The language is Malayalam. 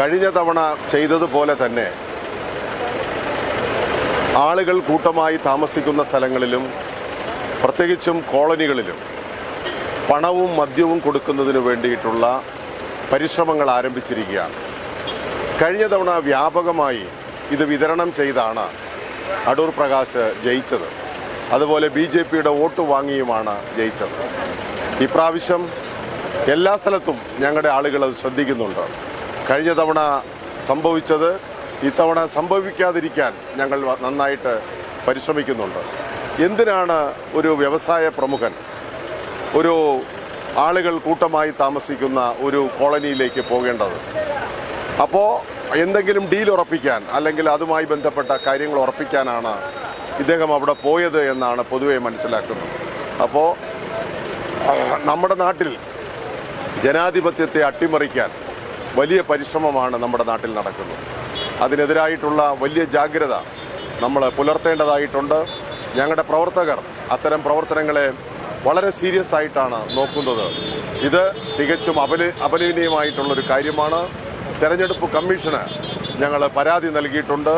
കഴിഞ്ഞ തവണ ചെയ്തതുപോലെ തന്നെ ആളുകൾ കൂട്ടമായി താമസിക്കുന്ന സ്ഥലങ്ങളിലും പ്രത്യേകിച്ചും കോളനികളിലും പണവും മദ്യവും കൊടുക്കുന്നതിന് വേണ്ടിയിട്ടുള്ള പരിശ്രമങ്ങൾ ആരംഭിച്ചിരിക്കുകയാണ്. കഴിഞ്ഞ തവണ വ്യാപകമായി ഇത് വിതരണം ചെയ്താണ് അടൂർ പ്രകാശ് ജയിച്ചത്. അതുപോലെ ബി ജെ പിയുടെ വോട്ട് വാങ്ങിയുമാണ് ജയിച്ചത്. ഇപ്രാവശ്യം എല്ലാ സ്ഥലത്തും ഞങ്ങളുടെ ആളുകൾ അത് ശ്രദ്ധിക്കുന്നുണ്ട്. കഴിഞ്ഞ തവണ സംഭവിച്ചത് ഇത്തവണ സംഭവിക്കാതിരിക്കാൻ ഞങ്ങൾ നന്നായിട്ട് പരിശ്രമിക്കുന്നുണ്ട്. എന്തിനാണ് ഒരു വ്യവസായ പ്രമുഖൻ ഒരു ആളുകൾ കൂട്ടമായി താമസിക്കുന്ന ഒരു കോളനിയിലേക്ക് പോകേണ്ടത്? അപ്പോൾ എന്തെങ്കിലും ഡീൽ ഉറപ്പിക്കാൻ അല്ലെങ്കിൽ അതുമായി ബന്ധപ്പെട്ട കാര്യങ്ങൾ ഉറപ്പിക്കാനാണ് ഇദ്ദേഹം അവിടെ പോയത് എന്നാണ് പൊതുവെ മനസ്സിലാക്കുന്നത്. അപ്പോൾ നമ്മുടെ നാട്ടിൽ ജനാധിപത്യത്തെ അട്ടിമറിക്കാൻ വലിയ പരിശ്രമമാണ് നമ്മുടെ നാട്ടിൽ നടക്കുന്നത്. അതിനെതിരായിട്ടുള്ള വലിയ ജാഗ്രത നമ്മൾ പുലർത്തേണ്ടതായിട്ടുണ്ട്. ഞങ്ങളുടെ പ്രവർത്തകർ അത്തരം പ്രവർത്തനങ്ങളെ വളരെ സീരിയസ് ആയിട്ടാണ് നോക്കുന്നത്. ഇത് തികച്ചും അപല അപലപനീയമായിട്ടുള്ളൊരു കാര്യമാണ്. തെരഞ്ഞെടുപ്പ് കമ്മീഷന് ഞങ്ങൾ പരാതി നൽകിയിട്ടുണ്ട്.